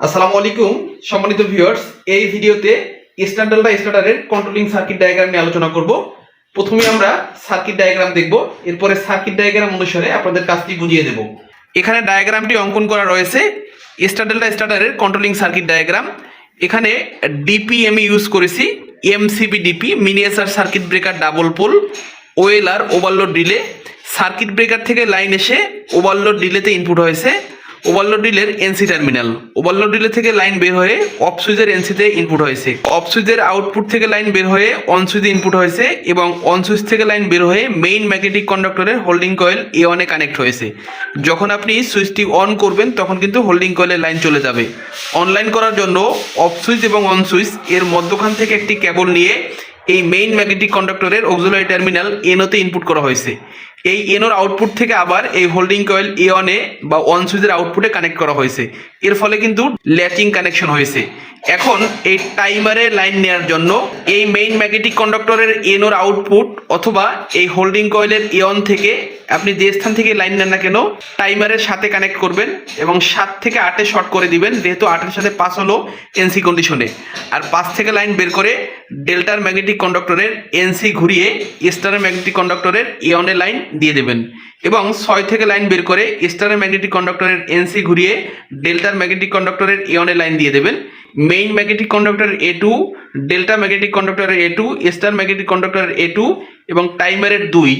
আসসালামু আলাইকুম, সম্মানিত ভিউয়ার্স এই ভিডিওতে স্ট্যান্ডার্ড বা স্টার্টারের কন্ট্রোলিং সার্কিট ডায়াগ্রাম নিয়ে আলোচনা করব। প্রথমে আমরা সার্কিট ডায়াগ্রাম দেখব, এরপরে সার্কিট ডায়াগ্রাম অনুসারে আপনাদের কাজটি বুঝিয়ে দেব। এখানে ডায়াগ্রামটি অঙ্কন করা রয়েছে স্ট্যান্ডার্ড বা স্টার্টারের কন্ট্রোলিং সার্কিট ডায়াগ্রাম এখানে ডিপিএমই ইউজ করেছি MCB DP miniature circuit breaker double pole ওয়েলার overload relay circuit breaker থেকে লাইন এসে ওভারলোড ডিলেতে ইনপুট হয়েছে। ওভারলোড ডিলের এনসি টার্মিনাল ওভারলোড ডিলে থেকে লাইন বের হয়ে অফ সুইচের এনসিতে ইনপুট হয়েছে। অফ সুইচের আউটপুট থেকে লাইন বের হয়ে অন সুইচে ইনপুট হয়েছে এবং অন সুইচ থেকে লাইন বের হয়ে মেইন ম্যাগনেটিক কন্ডাক্টরের হোল্ডিং কয়েল এ ওয়ানে কানেক্ট হয়েছে। যখন আপনি সুইচটি অন করবেন, তখন কিন্তু হোল্ডিং কয়েলের লাইন চলে যাবে। অনলাইন করার জন্য অফ সুইচ এবং অন সুইচ এর মধ্যখান থেকে একটি কেবল নিয়ে এই মেইন ম্যাগনেটিক কন্ডাক্টরের অক্সিলারি টার্মিনাল এনোতে ইনপুট করা হয়েছে। এই এনোর আউটপুট থেকে আবার এই হোল্ডিং কয়েল অনে বা অন সুইচের আউটপুটে কানেক্ট করা হয়েছে। এর ফলে কিন্তু ল্যাচিং কানেকশন হয়েছে। এখন এই টাইমারে লাইন নেওয়ার জন্য এই মেইন ম্যাগনেটিক কন্ডাক্টরের এনোর আউটপুট অথবা এই হোল্ডিং কয়েলের অন থেকে আপনি যে স্থান থেকে লাইন নেন না কেন টাইমারের সাথে কানেক্ট করবেন এবং সাত থেকে আটে শর্ট করে দিবেন, যেহেতু আটের সাথে পাঁচ হলো এনসি কন্ডিশনে আর পাঁচ থেকে লাইন বের করে ডেল্টার ম্যাগনেটিক কন্ডাক্টরের এনসি ঘুরিয়ে স্টারের ম্যাগনেটিক কন্ডাক্টরের এ লাইন দিয়ে দেবেন। এবং ছয় থেকে লাইন বের করে স্টারের ম্যাগনেটিক কন্ডাক্টরের এনসি ঘুরিয়ে ডেল্টার ম্যাগনেটিক কন্ডাক্টরের এ লাইন দিয়ে দেবেন। Main magnetic conductor A two delta magnetic কন্ডাক্টরের A two star magnetic কন্ডাক্টরের এ টু এবং টাইমারের দুই।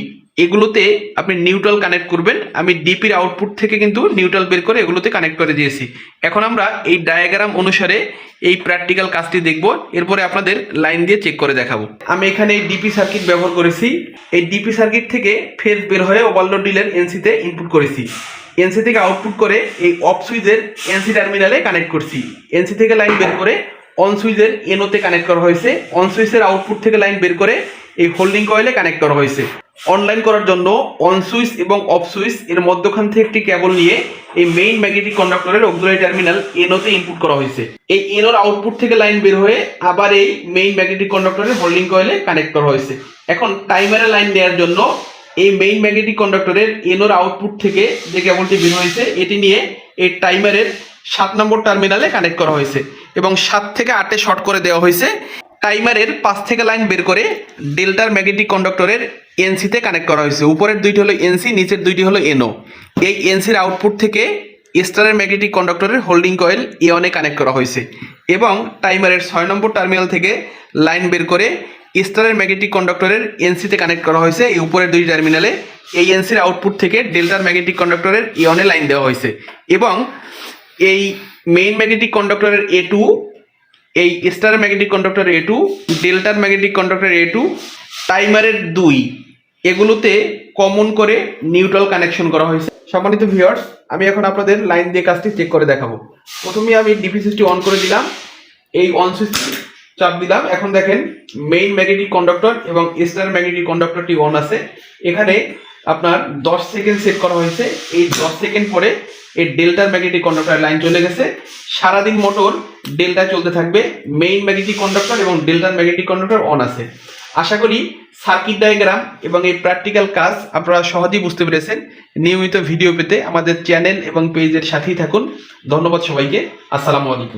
এগুলোতে আপনি নিউট্রাল কানেক্ট করবেন। আমি ডিপির আউটপুট থেকে কিন্তু নিউট্রাল বের করে এগুলোতে কানেক্ট করে দিয়েছি। এখন আমরা এই ডায়াগ্রাম অনুসারে এই প্র্যাকটিক্যাল কাজটি দেখব। এরপরে আপনাদের লাইন দিয়ে চেক করে দেখাবো। আমি এখানে এই ডিপি সার্কিট ব্যবহার করেছি। এই ডিপি সার্কিট থেকে ফেজ বের হয়ে ওভারলোড ডিলের এনসিতে ইনপুট করেছি। এনসি থেকে আউটপুট করে এই অফ সুইচের এনসি টার্মিনালে কানেক্ট করছি। এনসি থেকে লাইন বের করে অন সুইচের এনোতে কানেক্ট করা হয়েছে। অন সুইচের আউটপুট থেকে লাইন বের করে এই হোল্ডিং কয়েলে কানেক্ট করা হয়েছে। অনলাইন করার জন্য অন সুইচ এবং অফ সুইচ এর মধ্যখান থেকে একটি কেবল নিয়ে এই মেইন ম্যাগনেটিক কন্ডাক্টরের অক্সিলারি টার্মিনাল এনোতে ইনপুট করা হয়েছে। এই এনোর আউটপুট থেকে লাইন বের হয়ে আবার এই মেইন ম্যাগনেটিক কন্ডাক্টরের হোল্ডিং কয়েলে কানেক্ট করা হয়েছে। এখন টাইমারে লাইন দেওয়ার জন্য এই মেইন ম্যাগনেটিক কন্ডাক্টরের এনোর আউটপুট থেকে যে কেবলটি বের হয়েছে, এটি নিয়ে এই টাইমারের সাত নম্বর টার্মিনালে কানেক্ট করা হয়েছে এবং সাত থেকে আটে শর্ট করে দেওয়া হয়েছে। টাইমারের পাঁচ থেকে লাইন বের করে ডেল্টার ম্যাগনেটিক কন্ডাক্টরের এনসিতে কানেক্ট করা হয়েছে। উপরের দুইটি হলো এনসি নিচের দুইটি হলো এনও এই এনসির আউটপুট থেকে স্টারের ম্যাগনেটিক কন্ডাক্টরের হোল্ডিং কয়েল এওয়ানে কানেক্ট করা হয়েছে। এবং টাইমারের ছয় নম্বর টার্মিনাল থেকে লাইন বের করে স্টারের ম্যাগনেটিক কন্ডাক্টরের এনসিতে কানেক্ট করা হয়েছে। এই উপরের দুই টার্মিনালে এই এনসির আউটপুট থেকে ডেল্টার ম্যাগনেটিক কন্ডাক্টরের ইয়নে লাইন দেওয়া হয়েছে। এবং এই মেইন ম্যাগনেটিক কন্ডাক্টরের এ টু এই star magnetic conductor A two ডেল্টার ম্যাগনেটিক কন্ডাক্টর এ টু টাইমারের দুই, এগুলোতে কমন করে নিউট্রাল কানেকশন করা হয়েছে। সম্মানিত ভিউয়ার্স আমি এখন আপনাদের লাইন দিয়ে কাজটি চেক করে দেখাবো। প্রথমে আমি ডিপি সুইচটি অন করে দিলাম। এই অন সুইচ চাপ দিলাম। এখন দেখেন মেইন ম্যাগনেটিক কন্ডাক্টর এবং স্টার ম্যাগনেটিক কন্ডাক্টরটি অন আছে। এখানে আপনার দশ সেকেন্ড সেট করা হয়েছে। এই দশ সেকেন্ড পরে এই ডেল্টার ম্যাগনেটিক কন্ডাক্টর লাইন চলে গেছে। সারাদিন মোটর ডেল্টা চলতে থাকবে মেইন ম্যাগনেটিক কন্ডাক্টর এবং ডেল্টার ম্যাগনেটিক কন্ডাক্টর অন আছে। আশা করি সার্কিট ডায়াগ্রাম এবং এই প্র্যাকটিক্যাল কাজ আপনারা সহজেই বুঝতে পেরেছেন। নিয়মিত ভিডিও পেতে আমাদের চ্যানেল এবং পেজের সাথেই থাকুন। ধন্যবাদ সবাইকে। আসসালামু আলাইকুম।